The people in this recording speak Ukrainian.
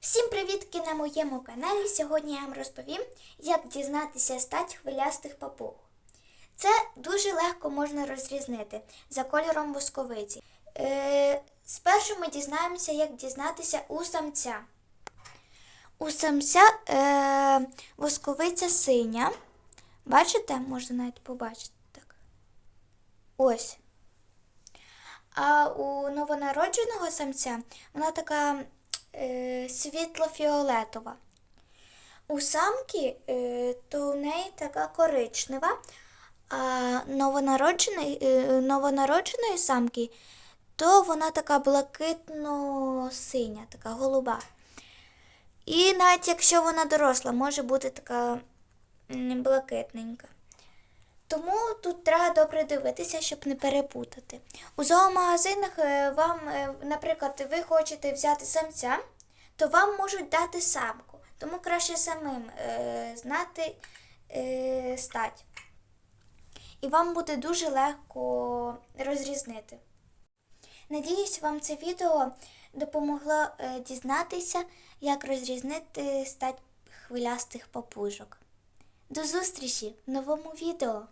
Всім привітки на моєму каналі. Сьогодні я вам розповім, як дізнатися стать хвилястих папуг. Це дуже легко можна розрізнити за кольором восковиці. Е, спершу ми дізнаємося, як дізнатися у самця. У самця е, восковиця синя. Бачите? Можна навіть побачити так. Ось. А у новонародженого самця вона така е, світло-фіолетова. У самки е, то в неї така коричнева, а новонародженої, е, новонародженої самки то вона така блакитно-синя, така голуба. І навіть якщо вона доросла, може бути така блакитненька. Тому тут треба добре дивитися, щоб не перепутати. У зоомагазинах е, вам, е, наприклад, ви хочете взяти самця, то вам можуть дати самку. Тому краще самим е, знати е, стать. І вам буде дуже легко розрізнити. Надіюсь, вам це відео допомогло е, дізнатися, як розрізнити стать хвилястих папужок. До зустрічі в новому відео!